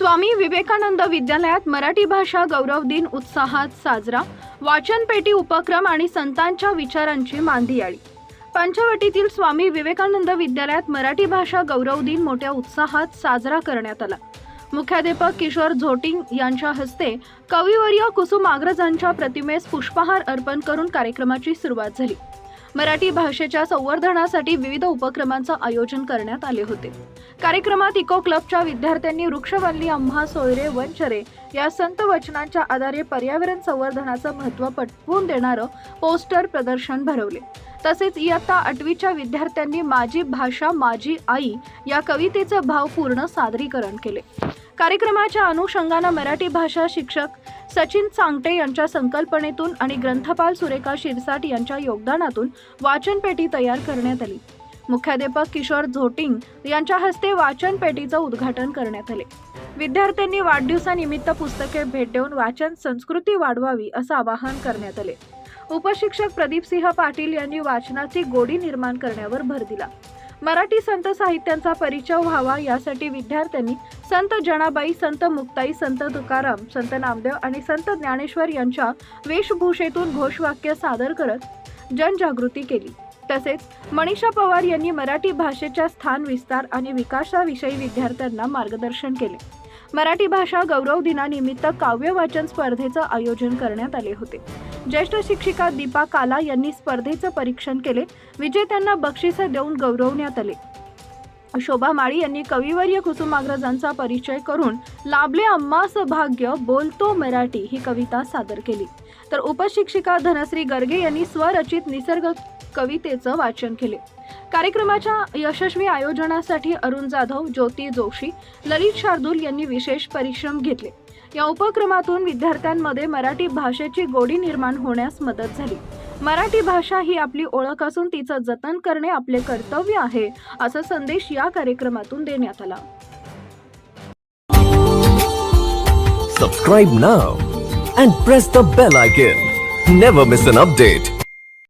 स्वामी विवेकानंद विद्यालयात मराठी भाषा गौरव दिन उत्साहात साजरा वाचनपेटी उपक्रम आणि संतांच्या विचारांची मांदियाळी पंचवटीतील स्वामी विवेकानंद विद्यालयात मराठी भाषा गौरव दिन मोठ्या उत्साहात साजरा करण्यात आला. मुख्याध्यापक किशोर झोटिंग यांच्या हस्ते कविवर्य कुसुमाग्रजांच्या प्रतिमेस पुष्पहार अर्पण करून कार्यक्रमाची सुरुवात झाली. मराठी भाषेच्या संवर्धनासाठी विविध उपक्रमांचं आयोजन करण्यात आले होते. कार्यक्रमात इको क्लबच्या विद्यार्थ्यांनी वृक्षवल्ली आम्हा सोयरे वंचरे या संत वचनांच्या आधारे पर्यावरण संवर्धनाचं महत्त्व पटवून देणारं पोस्टर प्रदर्शन भरवले. तसेच इयत्ता आठवीच्या विद्यार्थ्यांनी माझी भाषा माझी आई या कवितेचं भावपूर्ण सादरीकरण केले. कार्यक्रमाच्या अनुषंगानं मराठी भाषा शिक्षक सचिन चांगटे यांच्या संकल्पनेतून आणि ग्रंथपाल सुरेखा शिरसाट यांच्या योगदानातून वाचनपेटी तयार करण्यात आली. मुख्याध्यापक किशोर झोटिंग यांच्या हस्ते वाचन पेटीचं उद्घाटन करण्यात आले. विद्यार्थ्यांनी वाढदिवसानिमित्त पुस्तके भेट देऊन वाचन संस्कृती वाढवावी असं आवाहन करण्यात आले. उपशिक्षक प्रदीपसिंह पाटील यांनी वाचनाची गोडी निर्माण करण्यावर भर दिला. मराठी संत साहित्यांचा परिचय व्हावा यासाठी विद्यार्थ्यांनी संत जनाबाई संत मुक्ताई संत तुकाराम संत नामदेव आणि संत ज्ञानेश्वर यांच्या वेशभूषेतून घोषवाक्य सादर करत जनजागृती केली. तसेच मनीषा पवार यांनी मराठी भाषेच्या स्थान विस्तार आणि विकासाविषयी विद्यार्थ्यांना मार्गदर्शन केले. मराठी भाषा गौरव दिनानिमित्त काव्य वाचन स्पर्धेचं आयोजन करण्यात आले होते. ज्येष्ठ शिक्षिका दीपा काला यांनी स्पर्धेचं परीक्षण केले. विजेत्यांना बक्षिसं देऊन गौरवण्यात आले. शोभा माळी यांनी कविवर्य कुसुमाग्रजांचा परिचय करून लाभले अम्मास भाग्य बोलतो मराठी ही कविता सादर केली. तर उपशिक्षिका धनश्री गर्गे यांनी स्वरचित निसर्ग कवितेचं वाचन केले. कार्यक्रमाच्या यशस्वी आयोजनासाठी अरुण जाधव ज्योती जोशी ललित शार्दूल यांनी विशेष परिश्रम घेतले. या उपक्रमातून विद्यार्थ्यांमध्ये मराठी भाषेची गोडी निर्माण होण्यास मदत झाली. मराठी भाषा ही आपली ओळख असून तिचं जतन करणे आपले कर्तव्य आहे असा संदेश या कार्यक्रमातून देण्यात आला. Subscribe now and press the bell icon never miss an update